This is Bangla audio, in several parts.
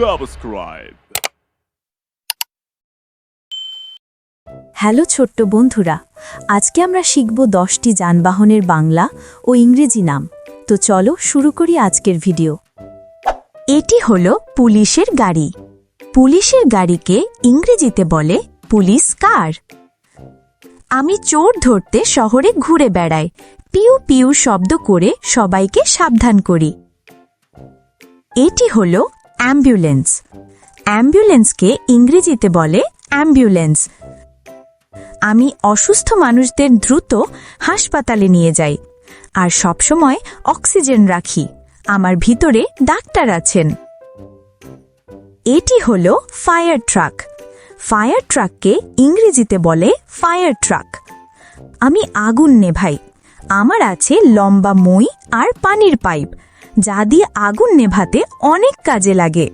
subscribe. হ্যালো ছোট্ট বন্ধুরা, আজকে আমরা শিখব দশটি যানবাহনের বাংলা ও ইংরেজি নাম। তো চলো শুরু করি আজকের ভিডিও। এটি হল পুলিশের গাড়ি। পুলিশের গাড়িকে ইংরেজিতে বলে পুলিশ কার। আমি চোর ধরতে শহরে ঘুরে বেড়াই, পিউ পিউ শব্দ করে সবাইকে সাবধান করি। এটি হলো অ্যাম্বুলেন্স অ্যাম্বুলেন্সকে ইংরেজিতে বলে অ্যাম্বুলেন্স আমি অসুস্থ মানুষদের দ্রুত হাসপাতালে নিয়ে যাই আর সবসময় অক্সিজেন রাখি। আমার ভিতরে ডাক্তার আছেন। এটি হল ফায়ার ট্রাক ফায়ার ট্রাককে ইংরেজিতে বলে ফায়ার ট্রাক আমি আগুন নেভাই। আমার আছে লম্বা মই আর পানির পাইপ। যা দিয়ে আগুন নেভাতে অনেক কাজে লাগে।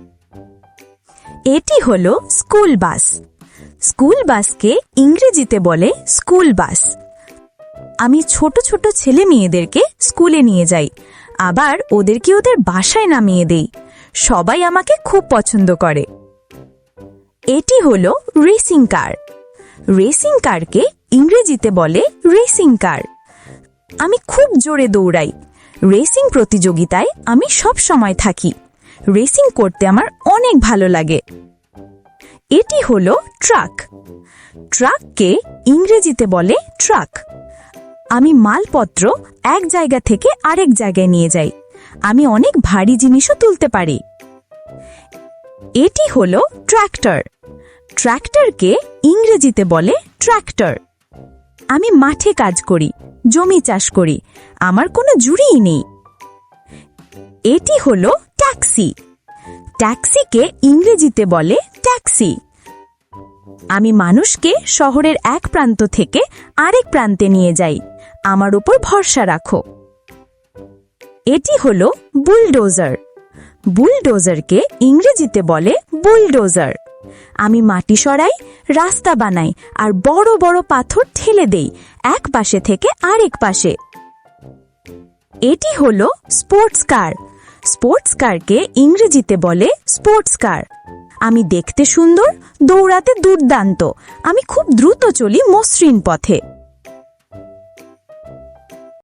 এটি হল স্কুল বাস। স্কুল বাসকে ইংরেজিতে বলে স্কুল বাস। আমি ছোট ছোট ছেলে মেয়েদেরকে স্কুলে নিয়ে যাই। আবার ওদেরকে ওদের বাসায় নামিয়ে দেই। সবাই আমাকে খুব পছন্দ করে। এটি হল রেসিং কার। রেসিং কারকে ইংরেজিতে বলে রেসিং কার। আমি খুব জোরে দৌড়াই। রেসিং প্রতিযোগিতায় আমি সব সময় থাকি। রেসিং করতে আমার অনেক ভালো লাগে। এটি হলো ট্রাক। ট্রাককে ইংরেজিতে বলে ট্রাক। আমি মালপত্র এক জায়গা থেকে আরেক জায়গায় নিয়ে যাই। আমি অনেক ভারী জিনিসও তুলতে পারি। এটি হলো ট্র্যাক্টর ট্র্যাক্টরকে ইংরেজিতে বলে ট্র্যাক্টর আমি মাঠে কাজ করি। জমি চাষ করি। আমার কোনো জুড়িই নেই। এটি হলো ট্যাক্সি। ট্যাক্সিকে ইংরেজিতে বলে ট্যাক্সি। আমি মানুষকে শহরের এক প্রান্ত থেকে আরেক প্রান্তে নিয়ে যাই। আমার উপর ভরসা রাখো। এটি হল বুলডোজার। বুলডোজারকে ইংরেজিতে বলে বুলডোজার। আমি মাটি সরাই, রাস্তা বানাই আর বড় বড় পাথর ঠেলে দেই, এক পাশে থেকে আরেক পাশে। এটি হল স্পোর্টস কার। স্পোর্টস কারকে ইংরেজিতে বলে স্পোর্টস কার। আমি দেখতে সুন্দর, দৌড়াতে দুর্দান্ত। আমি খুব দ্রুত চলি মসৃণ পথে।